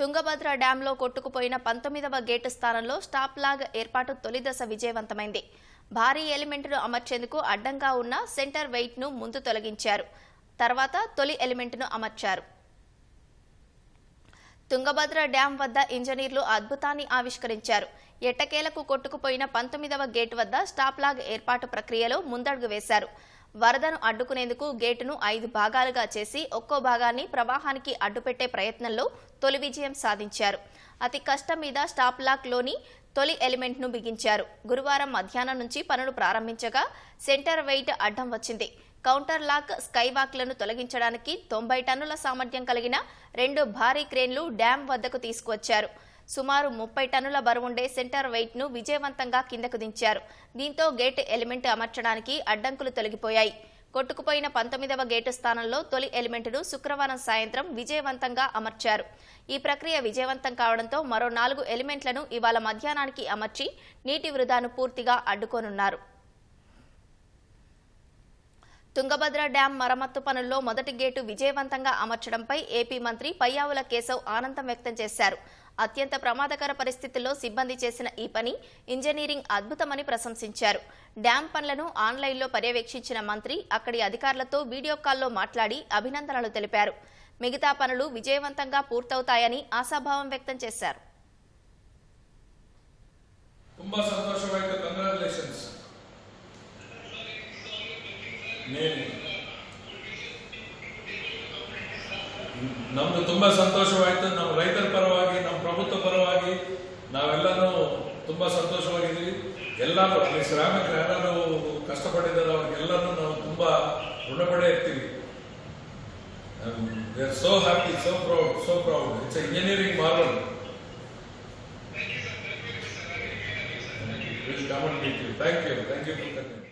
తుంగభద్ర డ్యాంలో కొట్టుకుపోయిన పంతొమ్మిదవ గేటు స్థానంలో stop log ఏర్పాటు తొలిదశ విజయవంతమైంది. భారీ ఎలిమెంట్ను అమర్చేందుకు అడ్డంగా ఉన్న సెంటర్ వెయిట్ను ముందు తొలగించారు. తర్వాత తొలి ఎలిమెంట్ను అమర్చారు. తుంగభద్ర డ్యాం వద్ద ఇంజనీర్లు అద్భుతాన్ని ఆవిష్కరించారు. ఎట్టకేలకు కొట్టుకుపోయిన పంతొమ్మిదవ గేటు వద్ద స్టాప్ లాగ్ ఏర్పాటు ప్రక్రియలో ముందడుగు వేశారు. వరదను అడ్డుకునేందుకు గేటును ఐదు భాగాలుగా చేసి ఒక్కో భాగాన్ని ప్రవాహానికి అడ్డుపెట్టే ప్రయత్నంలో తొలి విజయం సాధించారు. అతి కష్టం మీద స్టాప్ లాక్లోని తొలి ఎలిమెంట్ను బిగించారు. గురువారం మధ్యాహ్నం నుంచి పనులు ప్రారంభించగా సెంటర్ వెయిట్ అడ్డం వచ్చింది. కౌంటర్ లాక్ స్కై వాక్లను తొలగించడానికి తొంభై టన్నుల సామర్థ్యం కలిగిన రెండు భారీ క్రేన్లు డ్యాం వద్దకు తీసుకువచ్చారు. సుమారు ముప్పై టన్నుల బరువుండే సెంటర్ వెయిట్ను విజయవంతంగా కిందకు దించారు. దీంతో గేట్ ఎలిమెంట్ అమర్చడానికి అడ్డంకులు తొలగిపోయాయి. కొట్టుకుపోయిన పంతొమ్మిదవ గేటు స్థానంలో తొలి ఎలిమెంట్ను శుక్రవారం సాయంత్రం విజయవంతంగా అమర్చారు. ఈ ప్రక్రియ విజయవంతం కావడంతో మరో నాలుగు ఎలిమెంట్లను ఇవాళ మధ్యాహ్నానికి అమర్చి నీటి వృధాను పూర్తిగా అడ్డుకోనున్నారు. తుంగభద్ర డ్యాం మరమ్మత్తు పనుల్లో మొదటి గేటు విజయవంతంగా అమర్చడంపై ఏపీ మంత్రి పయ్యావుల కేశవ్ ఆనందం వ్యక్తం చేశారు. అత్యంత ప్రమాదకర పరిస్థితుల్లో సిబ్బంది చేసిన ఈ పని ఇంజనీరింగ్ అద్భుతమని ప్రశంసించారు. డ్యాం పనులను ఆన్లైన్లో పర్యవేక్షించిన మంత్రి అక్కడి అధికారులతో వీడియో కాల్లో మాట్లాడి అభినందనలు తెలిపారు. మిగతా పనులు విజయవంతంగా పూర్తవుతాయని ఆశాభావం వ్యక్తం చేశారు. ಮೇಲೆ ನಮ್ಗೆ ತುಂಬಾ ಸಂತೋಷವಾಯ್ತು. ನಮ್ಮ ರೈತರ ಪರವಾಗಿ, ನಮ್ಮ ಪ್ರಭುತ್ವ ಪರವಾಗಿ ನಾವೆಲ್ಲರೂ ತುಂಬಾ ಸಂತೋಷವಾಗಿದ್ದೀವಿ. ಎಲ್ಲ ಈ ಶ್ರಾಮಿಕರು ಯಾರು ಕಷ್ಟಪಟ್ಟಿದ್ದಾರೆ ಅವ್ರಿಗೆಲ್ಲರೂ ನಾವು ತುಂಬಾ ಋಣಪಡೆ ಇರ್ತೀವಿ. So happy so proud so proud it's engineering marvel thank you thank you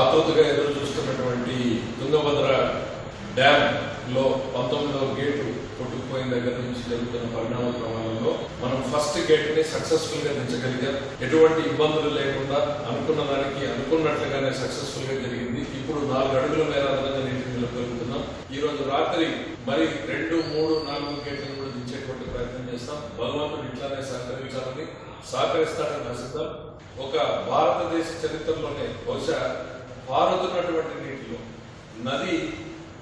ఆతృతగా ఎదురు చూస్తున్నటువంటి తుంగభద్ర డ్యామ్లో పంతొమ్మిదవ గేటు కొట్టుకుపోయిన దగ్గర నుంచి జరుగుతున్న పరిణామ క్రమంలో మనం ఫస్ట్ గేట్ని సక్సెస్ఫుల్గా దించగలిగాం. ఎటువంటి ఇబ్బందులు లేకుండా అనుకున్న దానికి అనుకున్నట్లుగానే సక్సెస్ఫుల్గా జరిగింది. ఇప్పుడు నాలుగు అడుగుల మేరాదంగా నీటిని నిలబెడుతున్నాం ఈ రోజు రాత్రి మరి రెండు మూడు నాలుగు గేట్లను కూడా దించేటువంటి ప్రయత్నం చేస్తాం. భగవంతుడు ఇట్లానే సహకరించాలని సహకరిస్తాడని ఆశిద్దాం. ఒక భారతదేశ చరిత్రలోనే బహుశా పారుతున్నటువంటి నీటిలో నది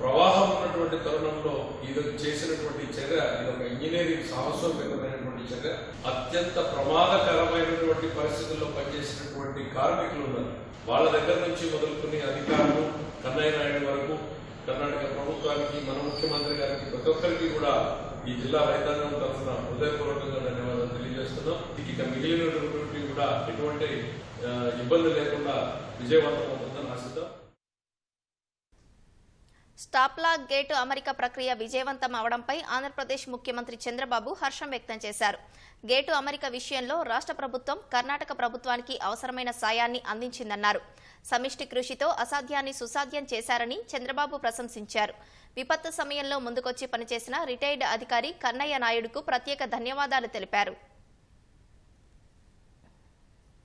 ప్రవాహం ఉన్నటువంటి తరుణంలో ఇది చేసినటువంటి చర్య ఇది ఒక ఇంజనీరింగ్ సాహసోపేతమైనటువంటి చర్య. అత్యంత ప్రమాదకరమైనటువంటి పరిస్థితుల్లో పనిచేసినటువంటి కార్మికులు ఉన్నారు. వాళ్ళ దగ్గర నుంచి మొదలుకుని అధికారులు కన్నయ్య నాయుడు వరకు కర్ణాటక ప్రభుత్వానికి మన ముఖ్యమంత్రి గారికి ప్రతి ఒక్కరికి కూడా ఈ జిల్లా రైతాంగం తరఫున హృదయపూర్వకంగా ధన్యవాదాలు తెలియజేస్తున్నాం. ఇక మిగిలినటువంటి కూడా ఎటువంటి ఇబ్బంది లేకుండా విజయవంతం స్టాప్లా గేటు అమరిక ప్రక్రియ విజయవంతం అవడంపై ఆంధ్రప్రదేశ్ ముఖ్యమంత్రి చంద్రబాబు హర్షం వ్యక్తం చేశారు. గేటు అమరిక విషయంలో రాష్ట్ర ప్రభుత్వం కర్ణాటక ప్రభుత్వానికి అవసరమైన సాయాన్ని అందించిందన్నారు. సమిష్టి కృషితో అసాధ్యాన్ని సుసాధ్యం చేశారని చంద్రబాబు ప్రశంసించారు. విపత్తు సమయంలో ముందుకొచ్చి పనిచేసిన రిటైర్డ్ అధికారి కన్నయ్య నాయుడుకు ప్రత్యేక ధన్యవాదాలు తెలిపారు.